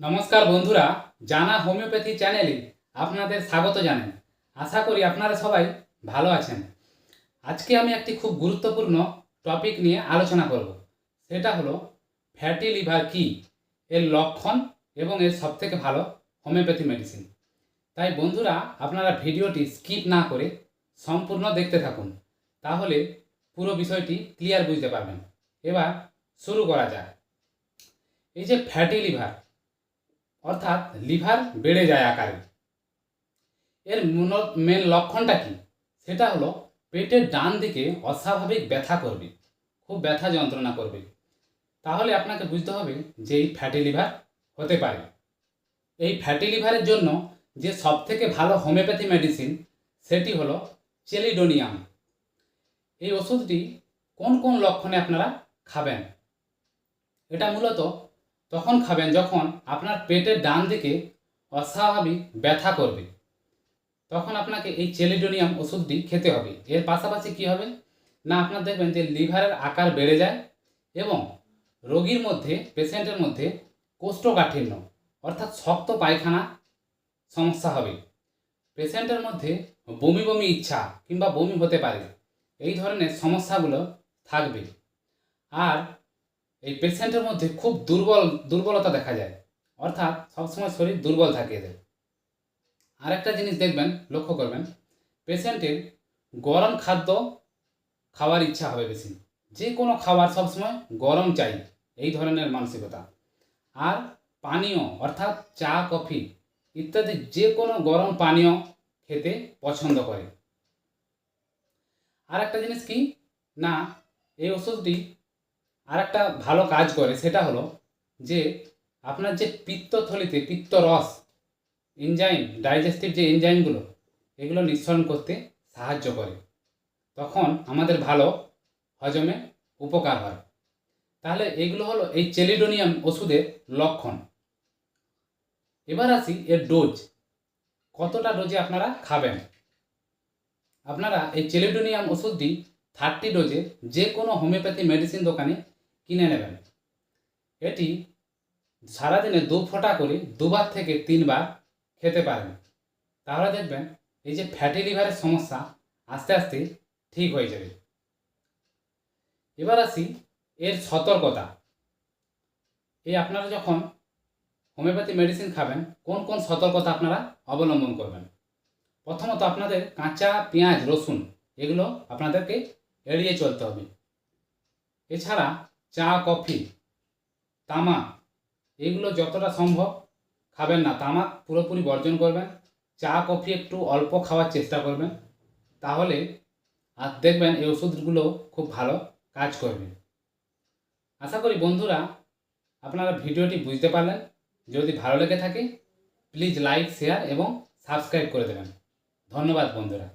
নমস্কার বন্ধুরা, জানা হোমিওপ্যাথি চ্যানেলে আপনাদের স্বাগত জানাই। আশা করি আপনারা সবাই ভালো আছেন। আজকে আমি একটি খুব গুরুত্বপূর্ণ টপিক নিয়ে আলোচনা করব। সেটা হলো ফ্যাটি লিভার কি, এর লক্ষণ এবং এর সবথেকে ভালো হোমিওপ্যাথি মেডিসিন তাই বন্ধুরা, আপনারা ভিডিওটি স্কিপ না করে সম্পূর্ণ দেখতে থাকুন। তাহলে পুরো বিষয়টি ক্লিয়ার বুঝতে পারবেন। এবার শুরু করা যাক। এই যে ফ্যাটি লিভার অর্থাৎ লিভার বেড়ে যায় আকারে। এর মেন লক্ষণটা কি? সেটা হলো পেটের ডান দিকে অস্বাভাবিক ব্যথা করবে, খুব ব্যথা যন্ত্রণা করবে। তাহলে আপনাকে বুঝতে হবে যে এই ফ্যাটি লিভার হতে পারে। এই ফ্যাটি লিভারের জন্য যে সবথেকে ভালো হোমিওপ্যাথি মেডিসিন সেটি হলো চেলিডোনিয়াম। এই ওষুধটি কোন কোন লক্ষণে আপনারা খাবেন? এটা মূলত তখন খাবেন যখন আপনার পেটের ডান দিকে অস্বাভাবিক ব্যথা করবে। তখন আপনাকে এই চেলিডোনিয়াম ওষুধটি খেতে হবে। এর পাশাপাশি কি হবে? না, আপনার দেখবেন যে লিভারের আকার বেড়ে যায় এবং রোগীর মধ্যে, পেশেন্টের মধ্যে কোষ্ঠকাঠিন্য অর্থাৎ শক্ত পায়খানা সমস্যা হবে। পেশেন্টের মধ্যে বমি বমি ইচ্ছা কিংবা বমি হতে পারে। এই ধরনের সমস্যাগুলো থাকবে। আর এই পেশেন্টের মধ্যে খুব দুর্বল, দুর্বলতা দেখা যায়। অর্থাৎ সবসময় শরীর দুর্বল থাকে এদের। আরেকটা জিনিস দেখবেন, লক্ষ্য করবেন, পেশেন্টের গরম খাদ্য খাওয়ার ইচ্ছা হবে বেশি। যে কোনো খাবার সবসময় গরম চাই, এই ধরনের মানসিকতা। আর পানীয়, অর্থাৎ চা, কফি ইত্যাদি যে কোনো গরম পানীয় খেতে পছন্দ করে। আর একটা জিনিস কি? না, এই ওষুধটি আর একটা ভালো কাজ করে সেটা হলো যে আপনার যে পিত্তথলিতে পিত্ত রস এনজাইম ডাইজেস্টিভ যে এনজাইমগুলো এগুলো নিঃসরণ করতে সাহায্য করে। তখন আমাদের ভালো হজমে উপকার হয়। তাহলে এগুলো হলো এই চেলিডোনিয়াম ওষুধের লক্ষণ। এবার আসি এর ডোজ। কতটা ডোজে আপনারা খাবেন? আপনারা এই চেলিডোনিয়াম ওষুধটি থার্টি ডোজে যে কোনো হোমিওপ্যাথি মেডিসিন দোকানে কিনে নেবেন। এটি সারাদিনে দু ফোঁটা করে দুবার থেকে তিনবার খেতে পারেন। তাহলে দেখবেন এই যে ফ্যাটি লিভারের সমস্যা আস্তে আস্তে ঠিক হয়ে যাবে। এবার আসি এর সতর্কতা। এই আপনারা যখন হোমিওপ্যাথি মেডিসিন খাবেন, কোন কোন সতর্কতা আপনারা অবলম্বন করবেন? প্রথমত আপনাদের কাঁচা পেঁয়াজ, রসুন, এগুলো আপনাদেরকে এড়িয়ে চলতে হবে। এছাড়া চা, কফি তামাক এগুলো যতটা সম্ভব খাবেন না। তামাক পুরোপুরি বর্জন করবেন। চা, কফি একটু অল্প খাওয়ার চেষ্টা করবেন। তাহলে আর দেখবেন এই ওষুধগুলো খুব ভালো কাজ করবে। আশা করি বন্ধুরা আপনারা ভিডিওটি বুঝতে পারলেন। যদি ভালো লেগে থাকে প্লিজ লাইক শেয়ার এবং সাবস্ক্রাইব করে দেবেন। ধন্যবাদ বন্ধুরা।